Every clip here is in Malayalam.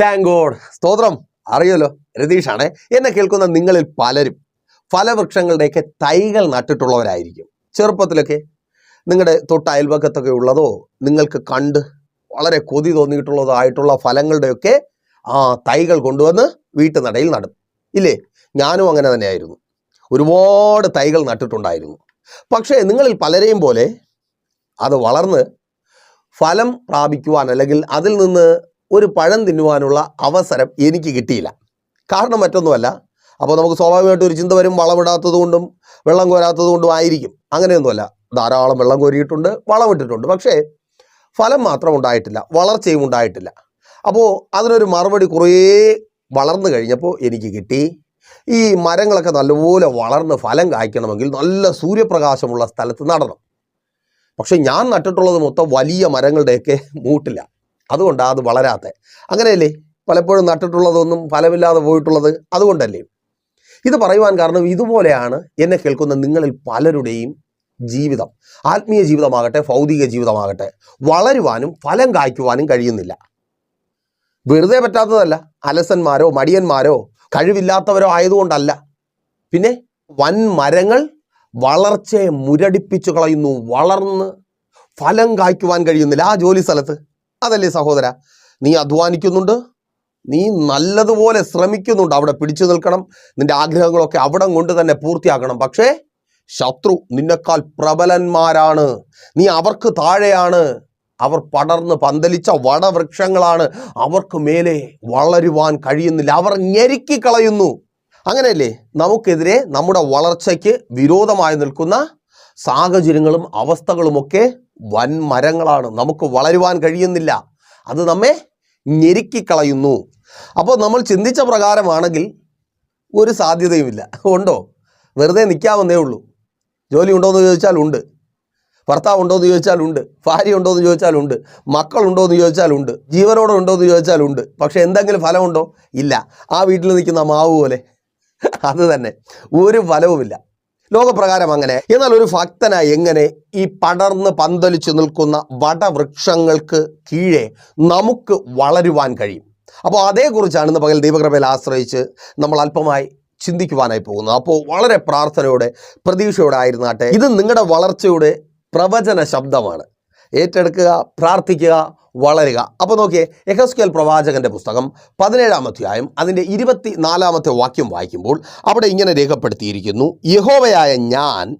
താങ്ക് സ്തോത്രം. അറിയല്ലോ രതീഷാണ്. എന്നെ കേൾക്കുന്ന നിങ്ങളിൽ പലരും ഫലവൃക്ഷങ്ങളുടെയൊക്കെ തൈകൾ നട്ടിട്ടുള്ളവരായിരിക്കും. ചെറുപ്പത്തിലൊക്കെ നിങ്ങളുടെ തൊട്ട് അയൽവക്കത്തൊക്കെ ഉള്ളതോ നിങ്ങൾക്ക് കണ്ട് വളരെ കൊതി തോന്നിയിട്ടുള്ളതോ ആയിട്ടുള്ള ഫലങ്ങളുടെയൊക്കെ ആ തൈകൾ കൊണ്ടുവന്ന് വീട്ടുനടയിൽ നടും. ഇല്ലേ? ഞാനും അങ്ങനെ തന്നെയായിരുന്നു. ഒരുപാട് തൈകൾ നട്ടിട്ടുണ്ടായിരുന്നു. പക്ഷേ നിങ്ങളിൽ പലരെയും പോലെ അത് വളർന്ന് ഫലം പ്രാപിക്കുവാൻ അല്ലെങ്കിൽ അതിൽ നിന്ന് ഒരു പഴം തിന്നുവാനുള്ള അവസരം എനിക്ക് കിട്ടിയില്ല. കാരണം മറ്റൊന്നുമല്ല. അപ്പോൾ നമുക്ക് സ്വാഭാവികമായിട്ട് ഒരു ചിന്ത വരും വളമിടാത്തത് കൊണ്ടും വെള്ളം കോരാത്തത് കൊണ്ടും ആയിരിക്കും. അങ്ങനെയൊന്നുമല്ല. ധാരാളം വെള്ളം കോരിയിട്ടുണ്ട് വളമിട്ടിട്ടുണ്ട് പക്ഷേ ഫലം മാത്രം ഉണ്ടായിട്ടില്ല വളർച്ചയും ഉണ്ടായിട്ടില്ല. അപ്പോൾ അതിനൊരു മറുപടി കുറേ വളർന്നു കഴിഞ്ഞപ്പോൾ എനിക്ക് കിട്ടി. ഈ മരങ്ങളൊക്കെ നല്ലപോലെ വളർന്ന് ഫലം കായ്ക്കണമെങ്കിൽ നല്ല സൂര്യപ്രകാശമുള്ള സ്ഥലത്ത് നടണം. പക്ഷേ ഞാൻ നട്ടിട്ടുള്ളത് മൊത്തം വലിയ മരങ്ങളുടെയൊക്കെ മൂട്ടില്ല അതുകൊണ്ടാണ് അത് വളരാത്ത. അങ്ങനെയല്ലേ? പലപ്പോഴും നട്ടിട്ടുള്ളതൊന്നും ഫലമില്ലാതെ പോയിട്ടുള്ളത് അതുകൊണ്ടല്ലേ? ഇത് പറയുവാൻ കാരണം ഇതുപോലെയാണ് എന്നെ കേൾക്കുന്ന നിങ്ങളിൽ പലരുടെയും ജീവിതം. ആത്മീയ ജീവിതമാകട്ടെ ഭൗതിക ജീവിതമാകട്ടെ വളരുവാനും ഫലം കായ്ക്കുവാനും കഴിയുന്നില്ല. വെറുതെ പറ്റാത്തതല്ല. അലസന്മാരോ മടിയന്മാരോ കഴിവില്ലാത്തവരോ ആയതുകൊണ്ടല്ല. പിന്നെ വൻ മരങ്ങൾ വളർച്ചയെ മുരടിപ്പിച്ചു കളയുന്നു വളർന്ന് ഫലം കായ്ക്കുവാൻ കഴിയുന്നില്ല. ആ ജോലി സ്ഥലത്ത് അതല്ലേ സഹോദര? നീ അധ്വാനിക്കുന്നുണ്ട് നീ നല്ലതുപോലെ ശ്രമിക്കുന്നുണ്ട് അവിടെ പിടിച്ചു നിൽക്കണം നിന്റെ ആഗ്രഹങ്ങളൊക്കെ അവിടെ കൊണ്ട് തന്നെ പൂർത്തിയാക്കണം. പക്ഷേ ശത്രു നിന്നെക്കാൾ പ്രബലന്മാരാണ്. നീ അവർക്ക് താഴെയാണ്. അവർ പടർന്ന് പന്തലിച്ച വടവൃക്ഷങ്ങളാണ്. അവർക്ക് മേലെ വളരുവാൻ കഴിയുന്നില്ല. അവർ ഞെരുക്കി കളയുന്നു. അങ്ങനെയല്ലേ? നമുക്കെതിരെ നമ്മുടെ വളർച്ചയ്ക്ക് വിരോധമായി നിൽക്കുന്ന സാഹചര്യങ്ങളും അവസ്ഥകളുമൊക്കെ വൻ മരങ്ങളാണ്. നമുക്ക് വളരുവാൻ കഴിയുന്നില്ല. അത് നമ്മെ ഞെരുക്കിക്കളയുന്നു. അപ്പോൾ നമ്മൾ ചിന്തിച്ച പ്രകാരമാണെങ്കിൽ ഒരു സാധ്യതയുമില്ല. ഉണ്ടോ? വെറുതെ നിൽക്കാമെന്നേ ഉള്ളൂ. ജോലി ഉണ്ടോ എന്ന് ചോദിച്ചാൽ ഉണ്ട്. ഭർത്താവ് ഉണ്ടോ എന്ന് ചോദിച്ചാൽ ഉണ്ട്. ഭാര്യ ഉണ്ടോ എന്ന് ചോദിച്ചാൽ ഉണ്ട്. മക്കളുണ്ടോ എന്ന് ചോദിച്ചാൽ ഉണ്ട്. ജീവനോടെ ഉണ്ടോ എന്ന് ചോദിച്ചാൽ ഉണ്ട്. പക്ഷേ എന്തെങ്കിലും ഫലമുണ്ടോ? ഇല്ല. ആ വീട്ടിൽ നിൽക്കുന്ന മാവ് പോലെ. അത് തന്നെ. ഒരു ഫലവുമില്ല. ലോകപ്രകാരം അങ്ങനെ. എന്നാൽ ഒരു ഭക്തനായി എങ്ങനെ ഈ പടർന്ന് പന്തലിച്ചു നിൽക്കുന്ന വടവൃക്ഷങ്ങൾക്ക് കീഴെ നമുക്ക് വളരുവാൻ കഴിയും? അപ്പോൾ അതേക്കുറിച്ചാണ് ഇന്ന് പകൽ ദീപകൃപയിൽ ആശ്രയിച്ച് നമ്മൾ അല്പമായി ചിന്തിക്കുവാനായി പോകുന്നത്. അപ്പോൾ വളരെ പ്രാർത്ഥനയോടെ പ്രതീക്ഷയോടെ ആയിരുന്നാട്ടെ ഇത് നിങ്ങളുടെ വളർച്ചയുടെ പ്രവചന ശബ്ദമാണ്. ഏറ്റെടുക്കുക പ്രാർത്ഥിക്കുക വളരുക. അപ്പോൾ നോക്കിയേ എഹസ്കേൽ പ്രവാചകന്റെ പുസ്തകം പതിനേഴാം അധ്യായം അതിന്റെ ഇരുപത്തി നാലാമത്തെ വാക്യം വായിക്കുമ്പോൾ അവിടെ ഇങ്ങനെ രേഖപ്പെടുത്തിയിരിക്കുന്നു യഹോവയായ ഞാൻ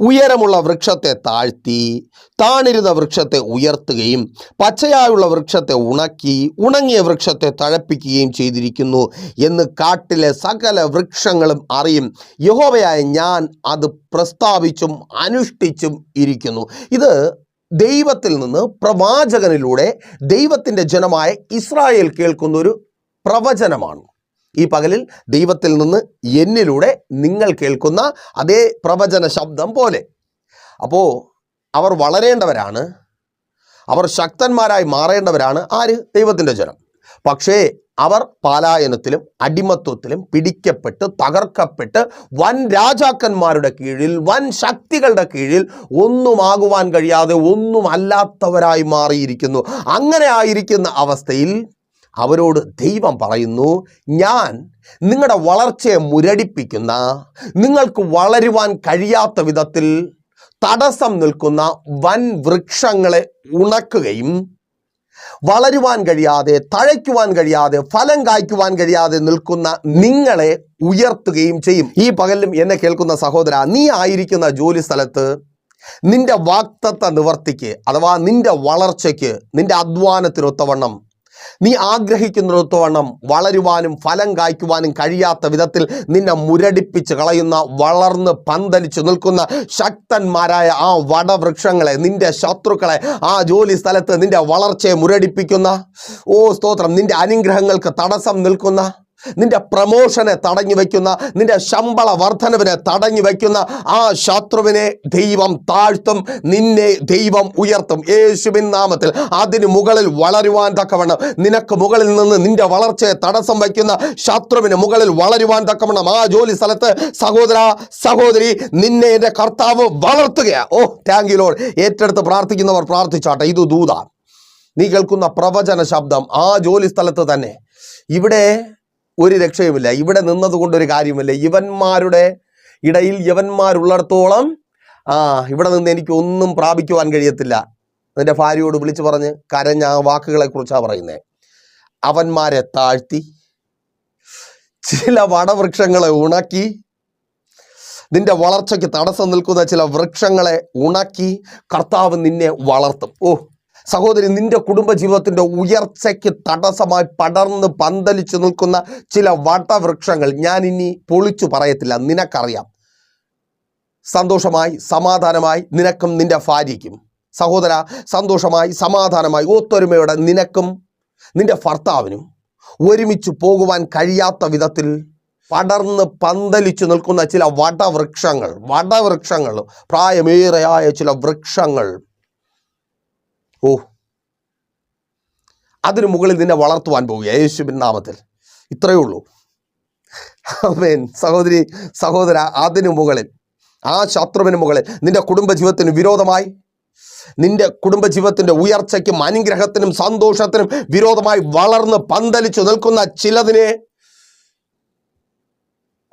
ഉയരമുള്ള വൃക്ഷത്തെ താഴ്ത്തി താണിരുന്ന വൃക്ഷത്തെ ഉയർത്തുകയും പച്ചയായുള്ള വൃക്ഷത്തെ ഉണക്കി ഉണങ്ങിയ വൃക്ഷത്തെ തഴപ്പിക്കുകയും ചെയ്തിരിക്കുന്നു എന്ന് കാട്ടിലെ സകല വൃക്ഷങ്ങളും അറിയും. യഹോവയായ ഞാൻ അത് പ്രസ്താവിച്ചും അനുഷ്ഠിച്ചും ഇരിക്കുന്നു. ഇത് ദൈവത്തിൽ നിന്ന് പ്രവാചകനിലൂടെ ദൈവത്തിന്റെ ജനമായ ഇസ്രായേൽ കേൾക്കുന്ന ഒരു പ്രവചനമാണ്. ഈ പകലിൽ ദൈവത്തിൽ നിന്ന് എന്നിലൂടെ നിങ്ങൾ കേൾക്കുന്ന അതേ പ്രവചന ശബ്ദം പോലെ. അപ്പോൾ അവർ വളരേണ്ടവരാണ്. അവർ ശക്തന്മാരായി മാറേണ്ടവരാണ്. ആര്? ദൈവത്തിന്റെ ജനം. പക്ഷേ അവർ പാലായനത്തിലും അടിമത്വത്തിലും പിടിക്കപ്പെട്ട് തകർക്കപ്പെട്ട് വൻ രാജാക്കന്മാരുടെ കീഴിൽ വൻ ശക്തികളുടെ കീഴിൽ ഒന്നുമാകുവാൻ കഴിയാതെ ഒന്നും അല്ലാത്തവരായി മാറിയിരിക്കുന്നു. അങ്ങനെ ആയിരിക്കുന്ന അവസ്ഥയിൽ അവരോട് ദൈവം പറയുന്നു ഞാൻ നിങ്ങളുടെ വളർച്ചയെ മുരടിപ്പിക്കുന്ന നിങ്ങൾക്ക് വളരുവാൻ കഴിയാത്ത വിധത്തിൽ തടസ്സം നിൽക്കുന്ന വൻ വൃക്ഷങ്ങളെ ഉണക്കുകയും വളരുവാൻ കഴിയാതെ തഴയ്ക്കുവാൻ കഴിയാതെ ഫലം കായ്ക്കുവാൻ കഴിയാതെ നിൽക്കുന്ന നിങ്ങളെ ഉയർത്തുകയും ചെയ്യും. ഈ പകലും എന്നെ കേൾക്കുന്ന സഹോദര നീ ആയിരിക്കുന്ന ജോലി സ്ഥലത്ത് നിന്റെ വാക്തത്വ നിവർത്തിക്ക് അഥവാ നിന്റെ വളർച്ചയ്ക്ക് നിന്റെ അധ്വാനത്തിനൊത്തവണ്ണം നീ ആഗ്രഹിക്കുന്നിടത്തോളം വളരുവാനും ഫലം കായ്ക്കുവാനും കഴിയാത്ത വിധത്തിൽ നിന്നെ മുരടിപ്പിച്ച് കളയുന്ന വളർന്ന് പന്തലിച്ചു നിൽക്കുന്ന ശക്തന്മാരായ ആ വടവൃക്ഷങ്ങളെ നിന്റെ ശത്രുക്കളെ ആ ജോലി സ്ഥലത്ത് നിന്റെ വളർച്ചയെ മുരടിപ്പിക്കുന്ന. ഓ സ്തോത്രം നിന്റെ അനുഗ്രഹങ്ങൾക്ക് തടസ്സം നിൽക്കുന്ന. നിന്റെ പ്രമോഷനെ തടഞ്ഞു വയ്ക്കുന്ന നിന്റെ ശമ്പള വർധനവിനെ തടഞ്ഞു വയ്ക്കുന്ന ആ ശത്രുവിനെ ദൈവം താഴ്ത്തും നിന്നെ ദൈവം ഉയർത്തും. യേശുവിൻ നാമത്തിൽ അതിന് മുകളിൽ വളരുവാൻ തക്കവണ്ണം നിനക്ക് മുകളിൽ നിന്ന് നിന്റെ വളർച്ചയെ തടസ്സം വയ്ക്കുന്ന ശത്രുവിന് മുകളിൽ വളരുവാൻ തക്കവണ്ണം ആ ജോലി സ്ഥലത്ത് സഹോദര സഹോദരി നിന്നെ എന്റെ കർത്താവ് വളർത്തുകയാണ് ഓ താങ്ക് യു ലോഡ് ഏറ്റെടുത്ത് പ്രാർത്ഥിക്കുന്നവർ പ്രാർത്ഥിച്ചാട്ടെ ഇത് ദൂത നീ കേൾക്കുന്ന പ്രവചന ശബ്ദം ആ ജോലി സ്ഥലത്ത് തന്നെ. ഇവിടെ ഒരു രക്ഷയുമില്ല. ഇവിടെ നിന്നതുകൊണ്ട് ഒരു കാര്യമില്ല. ഇവന്മാരുടെ ഇടയിൽ യവന്മാരുള്ളിടത്തോളം ആ ഇവിടെ നിന്ന് എനിക്ക് ഒന്നും പ്രാപിക്കുവാൻ കഴിയത്തില്ല. നിന്റെ ഭാര്യയോട് വിളിച്ചു പറഞ്ഞ് കരഞ്ഞ ആ വാക്കുകളെ കുറിച്ചാണ് പറയുന്നത് അവന്മാരെ താഴ്ത്തി ചില വടവൃക്ഷങ്ങളെ ഉണക്കി നിന്റെ വളർച്ചയ്ക്ക് തടസ്സം നിൽക്കുന്ന ചില വൃക്ഷങ്ങളെ ഉണക്കി കർത്താവ് നിന്നെ വളർത്തും. ഓ സഹോദരി നിന്റെ കുടുംബജീവിതത്തിന്റെ ഉയർച്ചയ്ക്ക് തടസ്സമായി പടർന്ന് പന്തലിച്ചു നിൽക്കുന്ന ചില വടവൃക്ഷങ്ങൾ ഞാൻ ഇനി പൊളിച്ചു പറയത്തില്ല. നിനക്കറിയാം. സന്തോഷമായി സമാധാനമായി നിനക്കും നിന്റെ ഭാര്യയ്ക്കും. സഹോദര സന്തോഷമായി സമാധാനമായി ഒത്തൊരുമയോടെ നിനക്കും നിന്റെ ഭർത്താവിനും ഒരുമിച്ച് പോകുവാൻ കഴിയാത്ത വിധത്തിൽ പടർന്ന് പന്തലിച്ചു നിൽക്കുന്ന ചില വടവൃക്ഷങ്ങൾ വടവൃക്ഷങ്ങൾ പ്രായമേറെയായ ചില വൃക്ഷങ്ങൾ ഓ. അതിനു മുകളിൽ നിന്നെ വളർത്തുവാൻ പോവുക യേശുബിൻ നാമത്തിൽ. ഇത്രയേ ഉള്ളൂ. ആമേൻ. സഹോദരി സഹോദര അതിനു മുകളിൽ ആ ശത്രുവിന് മുകളിൽ നിന്റെ കുടുംബജീവിതത്തിന് വിരോധമായി നിന്റെ കുടുംബജീവിതത്തിന്റെ ഉയർച്ചയ്ക്കും അനുഗ്രഹത്തിനും സന്തോഷത്തിനും വിരോധമായി വളർന്ന് പന്തലിച്ചു നിൽക്കുന്ന ചിലതിനെ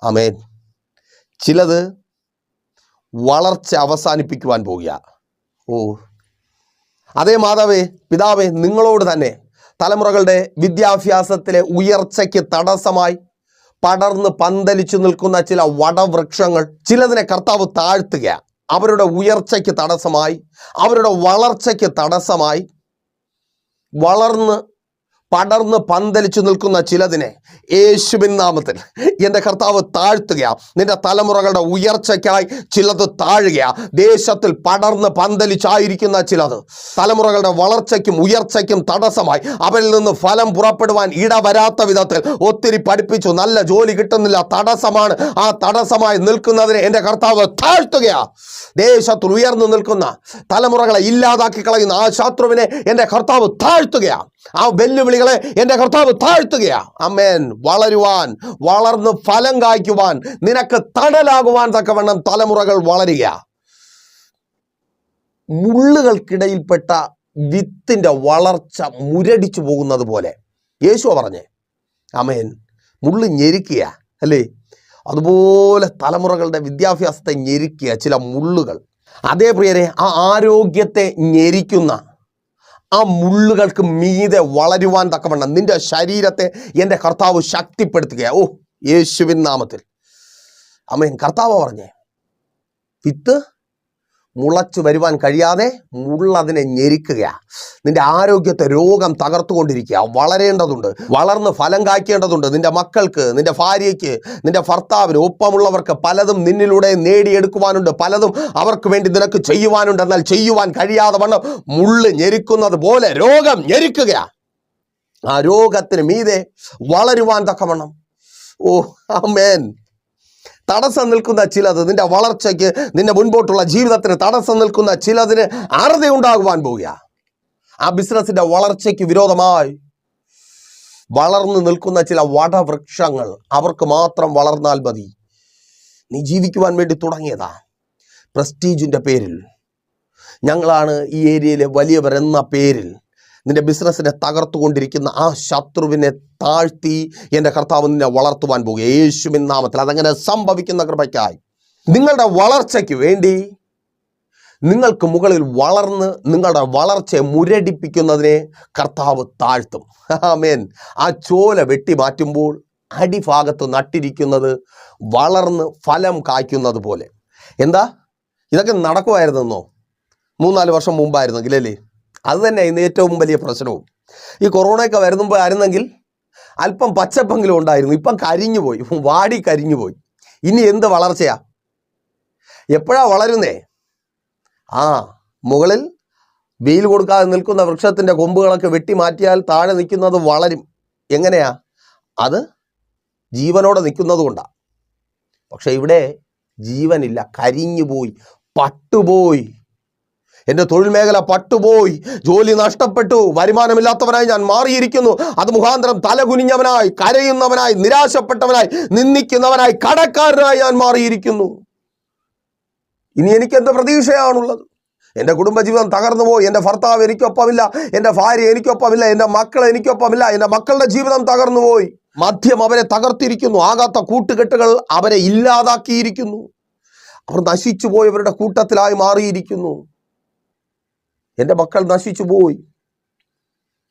അമേൻ ചിലത് വളർച്ച അവസാനിപ്പിക്കുവാൻ പോകുക ഓ. അതേ മാതാവേ പിതാവേ നിങ്ങളോട് തന്നെ തലമുറകളുടെ വിദ്യാഭ്യാസത്തിലെ ഉയർച്ചയ്ക്ക് തടസ്സമായി പടർന്ന് പന്തലിച്ചു നിൽക്കുന്ന ചില വടവൃക്ഷങ്ങൾ ചിലതിനെ കർത്താവ് താഴ്ത്തുക അവരുടെ ഉയർച്ചയ്ക്ക് തടസ്സമായി അവരുടെ വളർച്ചയ്ക്ക് തടസ്സമായി വളർന്ന് പടർന്ന് പന്തലിച്ചു നിൽക്കുന്ന ചിലതിനെ യേശുവിൻ നാമത്തിൽ എന്റെ കർത്താവ് താഴ്ത്തുക നിന്റെ തലമുറകളുടെ ഉയർച്ചയ്ക്കായി ചിലത് താഴുക ദേശത്തിൽ പടർന്ന് പന്തലിച്ചായിരിക്കുന്ന ചിലത് തലമുറകളുടെ വളർച്ചയ്ക്കും ഉയർച്ചയ്ക്കും തടസ്സമായി. അവരിൽ നിന്ന് ഫലം പുറപ്പെടുവാൻ ഇടവരാത്ത വിധത്തിൽ ഒത്തിരി പഠിപ്പിച്ചു. നല്ല ജോലി കിട്ടുന്നില്ല. തടസ്സമാണ്. ആ തടസ്സമായി നിൽക്കുന്നതിനെ എന്റെ കർത്താവ് താഴ്ത്തുക ദേശത്തിൽ ഉയർന്നു നിൽക്കുന്ന തലമുറകളെ ഇല്ലാതാക്കി കളയുന്ന ആ ശത്രുവിനെ എന്റെ കർത്താവ് താഴ്ത്തുക ആ വെല്ലുവിളികളെ എന്റെ കർത്താവ് താഴ്ത്തുകയാ. അമ്മേൻ വളരുവാൻ വളർന്ന് ഫലം കായ്ക്കുവാൻ നിനക്ക് തണലാകുവാൻ തക്കവണ്ണം തലമുറകൾ വളരുക മുള്ളുകൾക്കിടയിൽപ്പെട്ട വിത്തിന്റെ വളർച്ച മുരടിച്ചു പോകുന്നത് പോലെ. യേശു പറഞ്ഞേ അമേൻ. മുള്ളു ഞെരുക്കുക അല്ലേ? അതുപോലെ തലമുറകളുടെ വിദ്യാഭ്യാസത്തെ ഞെരുക്കുക ചില മുള്ളുകൾ. അതേ പ്രിയരെ ആ ആരോഗ്യത്തെ ഞെരിക്കുന്ന ആ മുള്ളുകൾക്ക് മീതെ വളരുവാൻ തക്കവണ്ണം നിന്റെ ശരീരത്തെ എന്റെ കർത്താവ് ശക്തിപ്പെടുത്തുക ഓ യേശുവിൻ നാമത്തിൽ. അമ്മയും കർത്താവ് പറഞ്ഞേ വിത്ത് മുളച്ചു വരുവാൻ കഴിയാതെ മുള്ളതിനെ ഞെരിക്കുക നിന്റെ ആരോഗ്യത്തെ രോഗം തകർത്തുകൊണ്ടിരിക്കുക വളരേണ്ടതുണ്ട്. വളർന്ന് ഫലം കായ്ക്കേണ്ടതുണ്ട്. നിന്റെ മക്കൾക്ക് നിന്റെ ഭാര്യയ്ക്ക് നിന്റെ ഭർത്താവിന് ഒപ്പമുള്ളവർക്ക് പലതും നിന്നിലൂടെ നേടിയെടുക്കുവാനുണ്ട്. പലതും അവർക്ക് വേണ്ടി നിനക്ക് ചെയ്യുവാനുണ്ട്. എന്നാൽ ചെയ്യുവാൻ കഴിയാതെ വണ്ണം മുള്ള് ഞെരിക്കുന്നത് പോലെ രോഗം ഞെരിക്കുക ആ രോഗത്തിന് മീതെ വളരുവാൻ തക്കവണ്ണം. ഓ അമേൻ തടസ്സം നിൽക്കുന്ന ചിലത് നിന്റെ വളർച്ചയ്ക്ക് നിന്റെ മുൻപോട്ടുള്ള ജീവിതത്തിന് തടസ്സം നിൽക്കുന്ന ചിലതിന് അറുതയുണ്ടാകുവാൻ പോവുക ആ ബിസിനസിന്റെ വളർച്ചയ്ക്ക് വിരോധമായി വളർന്നു നിൽക്കുന്ന ചില വടവൃക്ഷങ്ങൾ അവർക്ക് മാത്രം വളർന്നാൽ മതി. നീ ജീവിക്കുവാൻ വേണ്ടി തുടങ്ങിയതാ. പ്രസ്റ്റീജിന്റെ പേരിൽ. ഞങ്ങളാണ് ഈ ഏരിയയിലെ വലിയവർ എന്ന പേരിൽ. നിന്റെ ബിസിനസ്സിനെ തകർത്തുകൊണ്ടിരിക്കുന്ന ആ ശത്രുവിനെ താഴ്ത്തി എന്റെ കർത്താവ് നിന്നെ വളർത്തുവാൻ പോകുക യേശുവിൻ നാമത്തിൽ അതങ്ങനെ സംഭവിക്കുന്ന കൃപയ്ക്കായി. നിങ്ങളുടെ വളർച്ചയ്ക്ക് വേണ്ടി നിങ്ങൾക്ക് മുകളിൽ വളർന്ന് നിങ്ങളുടെ വളർച്ചയെ മുരടിപ്പിക്കുന്നതിനെ കർത്താവ് താഴ്ത്തും. ആമേൻ. ആ ചോല വെട്ടി മാറ്റുമ്പോൾ അടിഭാഗത്ത് നട്ടിരിക്കുന്നത് വളർന്ന് ഫലം കായ്ക്കുന്നത് പോലെ. എന്താ? ഇതൊക്കെ നടക്കുമായിരുന്നെന്നോ മൂന്നാൽ വർഷം മുമ്പായിരുന്നെങ്കിൽ അല്ലേ? അത് തന്നെ ഇന്ന് ഏറ്റവും വലിയ പ്രശ്നവും. ഈ കൊറോണയൊക്കെ വരുമ്പോൾ ആയിരുന്നെങ്കിൽ അല്പം പച്ചപ്പെങ്കിലും ഉണ്ടായിരുന്നു. ഇപ്പം കരിഞ്ഞുപോയി. വാടി കരിഞ്ഞുപോയി. ഇനി എന്ത് വളർച്ചയാ? എപ്പോഴാ വളരുന്നേ? ആ മുകളിൽ വെയിൽ കൊടുക്കാതെ നിൽക്കുന്ന വൃക്ഷത്തിന്റെ കൊമ്പുകളൊക്കെ വെട്ടി മാറ്റിയാൽ താഴെ നിൽക്കുന്നത് വളരും. എങ്ങനെയാ? അത് ജീവനോടെ നിൽക്കുന്നതുകൊണ്ടാണ് പക്ഷെ ഇവിടെ ജീവനില്ല. കരിഞ്ഞുപോയി. പട്ടുപോയി. എന്റെ തൊഴിൽ മേഖല പട്ടുപോയി ജോലി നഷ്ടപ്പെട്ടു വരുമാനമില്ലാത്തവനായി ഞാൻ മാറിയിരിക്കുന്നു. അത് മുഖാന്തരം തലകുനിഞ്ഞവനായി കരയുന്നവനായി നിരാശപ്പെട്ടവനായി നിന്ദിക്കുന്നവനായി കടക്കാരനായി ഞാൻ മാറിയിരിക്കുന്നു. ഇനി എനിക്ക് എന്ത് പ്രതീക്ഷയാണുള്ളത്? എന്റെ കുടുംബജീവിതം തകർന്നു പോയി എന്റെ ഭർത്താവ് എനിക്കൊപ്പമില്ല എന്റെ ഭാര്യ എനിക്കൊപ്പമില്ല എന്റെ മക്കൾ എനിക്കൊപ്പമില്ല എന്റെ മക്കളുടെ ജീവിതം തകർന്നു പോയി മദ്യം അവരെ തകർത്തിരിക്കുന്നു ആകാത്ത കൂട്ടുകെട്ടുകൾ അവരെ ഇല്ലാതാക്കിയിരിക്കുന്നു. അവർ നശിച്ചു പോയവരുടെ കൂട്ടത്തിലായി മാറിയിരിക്കുന്നു. എന്റെ മക്കൾ നശിച്ചു പോയി.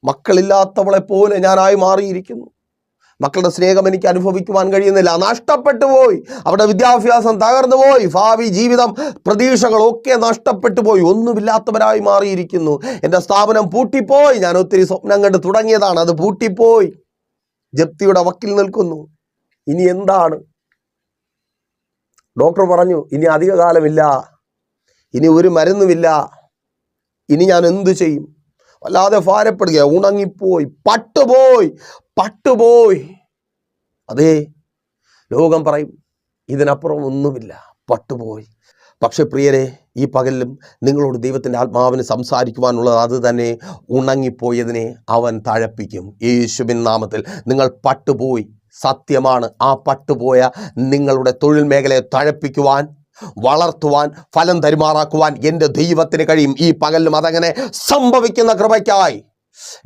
മക്കളില്ലാത്തവളെ പോലെ ഞാനായി മാറിയിരിക്കുന്നു. മക്കളുടെ സ്നേഹം എനിക്ക് അനുഭവിക്കുവാൻ കഴിയുന്നില്ല. നഷ്ടപ്പെട്ടു പോയി. അവരുടെ വിദ്യാഭ്യാസം തകർന്നു പോയി. ഭാവി ജീവിതം പ്രതീക്ഷകളൊക്കെ നഷ്ടപ്പെട്ടു പോയി. ഒന്നുമില്ലാത്തവരായി മാറിയിരിക്കുന്നു. എന്റെ സ്ഥാപനം പൂട്ടിപ്പോയി. ഞാൻ ഒത്തിരി സ്വപ്നം കണ്ട് തുടങ്ങിയതാണ്. അത് പൂട്ടിപ്പോയി. ജപ്തിയുടെ വക്കിൽ നിൽക്കുന്നു. ഇനി എന്താണ്? ഡോക്ടർ പറഞ്ഞു ഇനി അധികകാലമില്ല. ഇനി ഒരു മരുന്നുമില്ല. ഇനി ഞാൻ എന്ത് ചെയ്യും? വല്ലാതെ ഭാരപ്പെടുക ഉണങ്ങിപ്പോയി. പട്ടുപോയി. പട്ടുപോയി. അതെ ലോകം പറയും ഇതിനപ്പുറം ഒന്നുമില്ല. പട്ടുപോയി. പക്ഷെ പ്രിയരെ ഈ പകലിലും നിങ്ങളോട് ദൈവത്തിന്റെ ആത്മാവിന് സംസാരിക്കുവാനുള്ളത് അത് തന്നെ ഉണങ്ങിപ്പോയതിനെ അവൻ തഴപ്പിക്കും. യേശുവിൻ നാമത്തിൽ നിങ്ങൾ പട്ടുപോയി. സത്യമാണ്. ആ പട്ടുപോയ നിങ്ങളുടെ തൊഴിൽ മേഖലയെ തഴപ്പിക്കുവാൻ വളർത്തുവാൻ ഫലം തരുമാറാക്കുവാൻ എന്റെ ദൈവത്തിന് കഴിയും. ഈ പകലിലും അതങ്ങനെ സംഭവിക്കുന്ന കൃപയ്ക്കായി.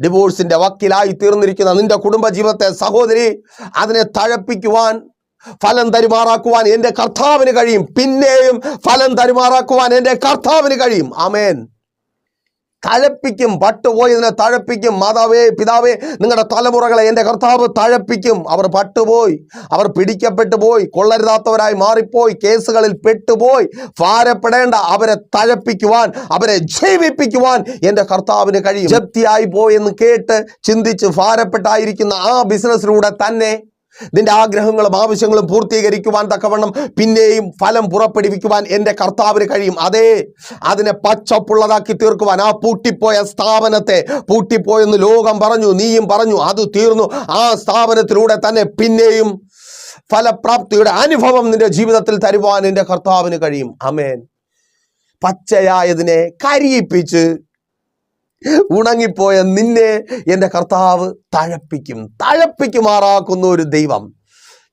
ഡിവോഴ്സിന്റെ വക്കിലായി തീർന്നിരിക്കുന്ന നിന്റെ കുടുംബജീവിതത്തെ സഹോദരി അതിനെ തഴപ്പിക്കുവാൻ ഫലം തരുമാറാക്കുവാൻ എന്റെ കർത്താവിന് കഴിയും. പിന്നെയും ഫലം തരുമാറാക്കുവാൻ എന്റെ കർത്താവിന് കഴിയും. ആമേൻ. തഴപ്പിക്കും പട്ടുപോയതിനെ തഴപ്പിക്കും. മാതാവേ പിതാവേ നിങ്ങളുടെ തലമുറകളെ എന്റെ കർത്താവ് തഴപ്പിക്കും. അവർ പട്ടുപോയി അവർ പിടിക്കപ്പെട്ടു പോയി കൊള്ളരുതാത്തവരായി മാറിപ്പോയി കേസുകളിൽ പെട്ടുപോയി. ഭാരപ്പെടേണ്ട അവരെ തഴപ്പിക്കുവാൻ അവരെ ജീവിപ്പിക്കുവാൻ എന്റെ കർത്താവിന് കഴിയും. ജപ്തിയായി പോയെന്ന് കേട്ട് ചിന്തിച്ച് ഭാരപ്പെട്ടായിരിക്കുന്ന ആ ബിസിനസ്സിലൂടെ തന്നെ നിന്റെ ആഗ്രഹങ്ങളും ആവശ്യങ്ങളും പൂർത്തീകരിക്കുവാൻ തക്കവണ്ണം പിന്നെയും ഫലം പുറപ്പെടുവിക്കുവാൻ എന്റെ കർത്താവിന് കഴിയും. അതെ അതിനെ പച്ചപ്പുള്ളതാക്കി തീർക്കുവാൻ ആ പൂട്ടിപ്പോയ സ്ഥാപനത്തെ പൂട്ടിപ്പോയെന്ന് ലോകം പറഞ്ഞു നീയും പറഞ്ഞു അത് തീർന്നു. ആ സ്ഥാപനത്തിലൂടെ തന്നെ പിന്നെയും ഫലപ്രാപ്തിയുടെ അനുഭവം നിന്റെ ജീവിതത്തിൽ തരുവാൻ എന്റെ കർത്താവിന് കഴിയും. അമേൻ പച്ചയായതിനെ കരിയിപ്പിച്ച് ഉണങ്ങിപ്പോയ നിന്നെ എന്റെ കർത്താവ് തഴപ്പിക്കും തഴപ്പിക്കുമാറാക്കുന്ന ഒരു ദൈവം.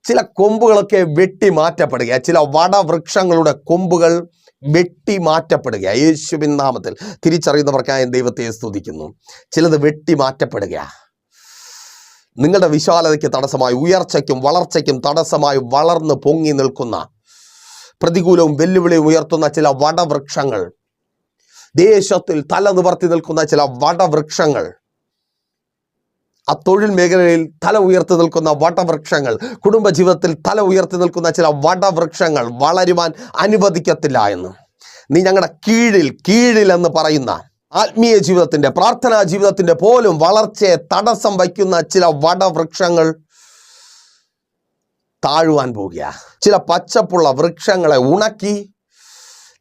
ചില കൊമ്പുകളൊക്കെ വെട്ടി മാറ്റപ്പെടുക ചില വടവൃക്ഷങ്ങളുടെ കൊമ്പുകൾ വെട്ടി മാറ്റപ്പെടുക യേശുവിൻ നാമത്തിൽ തിരിച്ചറിയുന്നവർക്കായി ദൈവത്തെ സ്തുതിക്കുന്നു. ചിലത് വെട്ടി മാറ്റപ്പെടുക നിങ്ങളുടെ വിശാലതയ്ക്ക് തടസ്സമായി ഉയർച്ചയ്ക്കും വളർച്ചയ്ക്കും തടസ്സമായി വളർന്ന് പൊങ്ങി നിൽക്കുന്ന പ്രതികൂലവും വെല്ലുവിളിയും ഉയർത്തുന്ന ചില വടവൃക്ഷങ്ങൾ ദേശത്തിൽ തല നിവർത്തി നിൽക്കുന്ന ചില വടവൃക്ഷങ്ങൾ. ആ തൊഴിൽ മേഖലയിൽ തല ഉയർത്തി നിൽക്കുന്ന വടവൃക്ഷങ്ങൾ കുടുംബജീവിതത്തിൽ തല ഉയർത്തി നിൽക്കുന്ന ചില വടവൃക്ഷങ്ങൾ വളരുവാൻ അനുവദിക്കത്തില്ല എന്ന്. നീ ഞങ്ങളുടെ കീഴിൽ കീഴിൽ എന്ന് പറയുന്ന ആത്മീയ ജീവിതത്തിന്റെ പ്രാർത്ഥനാ ജീവിതത്തിന്റെ പോലും വളർച്ചയെ തടസ്സം വയ്ക്കുന്ന ചില വടവൃക്ഷങ്ങൾ താഴുവാൻ പോകുക. ചില പച്ചപ്പുള്ള വൃക്ഷങ്ങളെ ഉണക്കി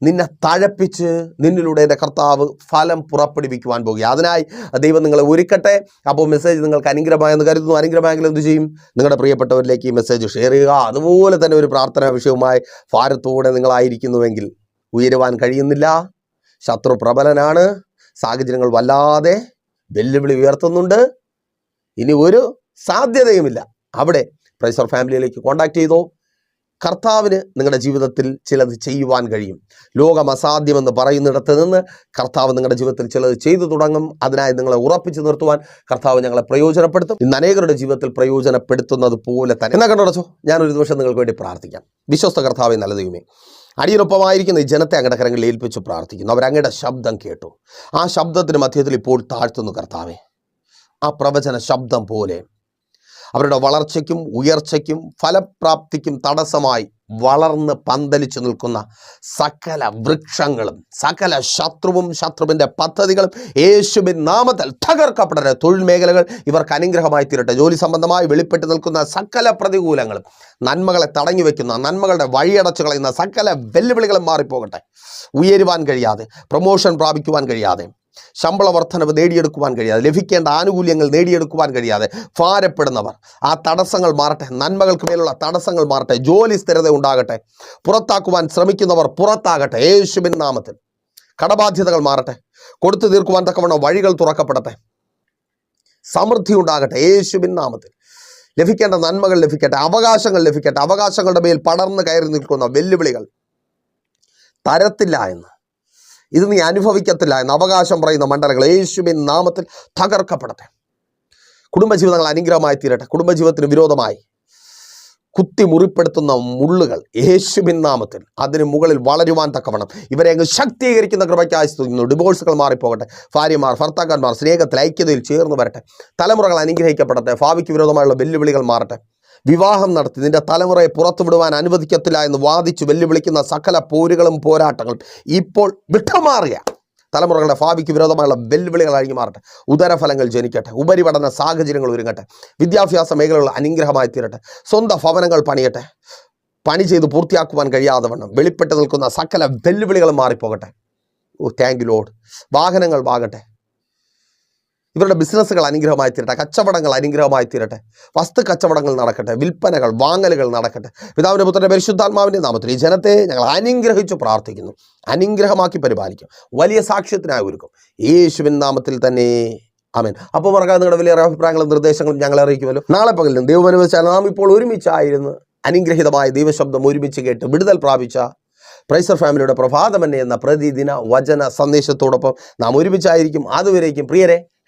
നിന്നെ തഴപ്പിച്ച് നിന്നിലൂടെ എന്റെ കർത്താവ് ഫലം പുറപ്പെടുവിക്കുവാൻ പോകുക അതിനായി ദൈവം നിങ്ങളെ ഒരുക്കട്ടെ. അപ്പോൾ മെസ്സേജ് നിങ്ങൾക്ക് അനുഗ്രഹമായെന്ന് കരുതുന്നു. അനുഗ്രഹമായെങ്കിൽ എന്ത് ചെയ്യും? നിങ്ങളുടെ പ്രിയപ്പെട്ടവരിലേക്ക് ഈ മെസ്സേജ് ഷെയർ ചെയ്യുക. അതുപോലെ തന്നെ ഒരു പ്രാർത്ഥനാ വിഷയവുമായി ഭാരത്തോടെ നിങ്ങളായിരിക്കുന്നുവെങ്കിൽ ഉയരുവാൻ കഴിയുന്നില്ല. ശത്രു പ്രബലനാണ്. സാഹചര്യങ്ങൾ വല്ലാതെ വെല്ലുവിളി ഉയർത്തുന്നുണ്ട്. ഇനി ഒരു സാധ്യതയുമില്ല. അവിടെ പ്രൈസർ ഫാമിലിയിലേക്ക് കോൺടാക്ട് ചെയ്തോ? കർത്താവിന് നിങ്ങളുടെ ജീവിതത്തിൽ ചിലത് ചെയ്യുവാൻ കഴിയും. ലോകം അസാധ്യമെന്ന് പറയുന്നിടത്ത് നിന്ന് കർത്താവ് നിങ്ങളുടെ ജീവിതത്തിൽ ചിലത് ചെയ്തു തുടങ്ങും. അതിനായി നിങ്ങളെ ഉറപ്പിച്ചു നിർത്തുവാൻ കർത്താവ് ഞങ്ങളെ പ്രയോജനപ്പെടുത്തും. ഇന്ന് അനേകരുടെ ജീവിതത്തിൽ പ്രയോജനപ്പെടുത്തുന്നത് പോലെ തന്നെ. എന്നാ ഞാൻ ഒരു ദിവസം നിങ്ങൾക്ക് വേണ്ടി പ്രാർത്ഥിക്കാം. വിശ്വസ്ത കർത്താവെ നല്ല ദൈവമേ. അടിയനൊപ്പമായിരിക്കുന്ന ഈ ജനത്തെ അങ്ങയുടെ കരങ്ങളിൽ ഏൽപ്പിച്ച് പ്രാർത്ഥിക്കുന്നു. അവരങ്ങയുടെ ശബ്ദം കേട്ടു. ആ ശബ്ദത്തിന് മധ്യത്തിൽ ഇപ്പോൾ താഴ്ത്തുന്നു കർത്താവെ. ആ പ്രവചന ശബ്ദം പോലെ അവരുടെ വളർച്ചയ്ക്കും ഉയർച്ചയ്ക്കും ഫലപ്രാപ്തിക്കും തടസ്സമായി വളർന്ന് പന്തലിച്ചു നിൽക്കുന്ന സകല വൃക്ഷങ്ങളും സകല ശത്രുവും ശത്രുവിന്റെ പദ്ധതികളും യേശുവിൻ നാമത്തിൽ തകർക്കപ്പെടട്ടെ. തൊഴിൽ മേഖലകൾ ഇവർക്ക് അനുഗ്രഹമായി തീരട്ടെ. ജോലി സംബന്ധമായി വെളിപ്പെട്ട് നിൽക്കുന്ന സകല പ്രതികൂലങ്ങളും നന്മകളെ തടഞ്ഞു വെക്കുന്ന നന്മകളുടെ വഴിയടച്ചു കളയുന്ന സകല വെല്ലുവിളികളും മാറിപ്പോകട്ടെ. ഉയരുവാൻ കഴിയാതെ പ്രൊമോഷൻ പ്രാപിക്കുവാൻ കഴിയാതെ ശമ്പള വർധനവ് നേടിയെടുക്കുവാൻ കഴിയാതെ ലഭിക്കേണ്ട ആനുകൂല്യങ്ങൾ നേടിയെടുക്കുവാൻ കഴിയാതെ ഭാരപ്പെടുന്നവർ. ആ തടസ്സങ്ങൾ മാറട്ടെ നന്മകൾക്ക് മേലുള്ള തടസ്സങ്ങൾ മാറട്ടെ ജോലി സ്ഥിരത ഉണ്ടാകട്ടെ പുറത്താക്കുവാൻ ശ്രമിക്കുന്നവർ പുറത്താകട്ടെ യേശുബിൻ നാമത്തിൽ. കടബാധ്യതകൾ മാറട്ടെ കൊടുത്തു തീർക്കുവാൻ തക്കവണ്ണം വഴികൾ തുറക്കപ്പെടട്ടെ സമൃദ്ധി ഉണ്ടാകട്ടെ യേശുബിൻ നാമത്തിൽ. ലഭിക്കേണ്ട നന്മകൾ ലഭിക്കട്ടെ അവകാശങ്ങൾ ലഭിക്കട്ടെ അവകാശങ്ങളുടെ മേൽ പടർന്നു കയറി നിൽക്കുന്ന വെല്ലുവിളികൾ തരത്തില്ല എന്ന് ഇത് നീ അനുഭവിക്കത്തില്ല എന്ന് അവകാശം പറയുന്ന മണ്ഡലങ്ങൾ യേശുവിൻ നാമത്തിൽ തകർക്കപ്പെടട്ടെ. കുടുംബജീവിതങ്ങൾ അനുഗ്രഹമായി തീരട്ടെ. കുടുംബജീവിതത്തിന് വിരോധമായി കുത്തി മുറിപ്പെടുത്തുന്ന മുള്ളുകൾ യേശുവിൻ നാമത്തിൽ അതിന് മുകളിൽ വളരുവാൻ തക്കവണ്ണം. ഇവരെ അങ്ങ് ശക്തീകരിക്കുന്ന കൃപയ്ക്കായി സ്തുതിക്കുന്നു. ഡിവോഴ്സുകൾ മാറിപ്പോകട്ടെ. ഭാര്യമാർ ഭർത്താക്കന്മാർ സ്നേഹത്തിൽ ഐക്യതയിൽ ചേർന്ന് വരട്ടെ. തലമുറകൾ അനുഗ്രഹിക്കപ്പെടട്ടെ. ഭാവിക്ക് വിരോധമായുള്ള വെല്ലുവിളികൾ മാറട്ടെ. വിവാഹം നടത്തി. നിന്റെ തലമുറയെ പുറത്തുവിടുവാൻ അനുവദിക്കത്തില്ല എന്ന് വാദിച്ച് വെല്ലുവിളിക്കുന്ന സകല പോരുകളും പോരാട്ടങ്ങളും ഇപ്പോൾ വിട്ടുമാറിയ. തലമുറകളുടെ ഭാവിക്ക് വിരോധമായുള്ള വെല്ലുവിളികൾ അഴിഞ്ഞു മാറട്ടെ. ഉദരഫലങ്ങൾ ജനിക്കട്ടെ. ഉപരിപഠന സാഹചര്യങ്ങൾ ഒരുങ്ങട്ടെ. വിദ്യാഭ്യാസ മേഖലകൾ അനുഗ്രഹമായി തീരട്ടെ. സ്വന്തം ഭവനങ്ങൾ പണിയട്ടെ. പണി ചെയ്ത് പൂർത്തിയാക്കുവാൻ കഴിയാതെ വണ്ണം. വെളിപ്പെട്ട് നിൽക്കുന്ന സകല വെല്ലുവിളികളും മാറിപ്പോകട്ടെ. ഓ താങ്ക് യു ലോഡ് വാഹനങ്ങൾ വാങ്ങട്ടെ. ഇവരുടെ ബിസിനസ്സുകൾ അനുഗ്രഹമായി തീരട്ടെ കച്ചവടങ്ങൾ അനുഗ്രഹമായി തീരട്ടെ വസ്തു കച്ചവടങ്ങൾ നടക്കട്ടെ വിൽപ്പനകൾ വാങ്ങലുകൾ നടക്കട്ടെ. പിതാവിന്റെ പുത്രന്റെ പരിശുദ്ധാത്മാവിന്റെ നാമത്തിൽ ഈ ജനത്തെ ഞങ്ങൾ അനുഗ്രഹിച്ചു പ്രാർത്ഥിക്കുന്നു. അനുഗ്രഹമാക്കി പരിപാലിക്കും. വലിയ സാക്ഷ്യത്തിനായി ഒരുക്കും. യേശുവിൻ നാമത്തിൽ തന്നെ. ആമേൻ. അപ്പോൾ മറക്കാതെ നിങ്ങളുടെ വലിയ അഭിപ്രായങ്ങളും നിർദ്ദേശങ്ങളും ഞങ്ങളെ അറിയിക്കുമല്ലോ. നാളെ പകലും ദൈവം അനുവദിച്ചാൽ നാം ഇപ്പോൾ ഒരുമിച്ചായിരുന്നു അനുഗ്രഹീതമായ ദൈവശബ്ദം ഒരുമിച്ച് കേട്ട് വിടുതൽ പ്രാപിച്ച പ്രൈസർ ഫാമിലിയുടെ പ്രഭാതമന്നെ എന്ന പ്രതിദിന വചന സന്ദേശത്തോടൊപ്പം നാം ഒരുമിച്ചായിരിക്കും. അതുവരേക്കും പ്രിയരെ.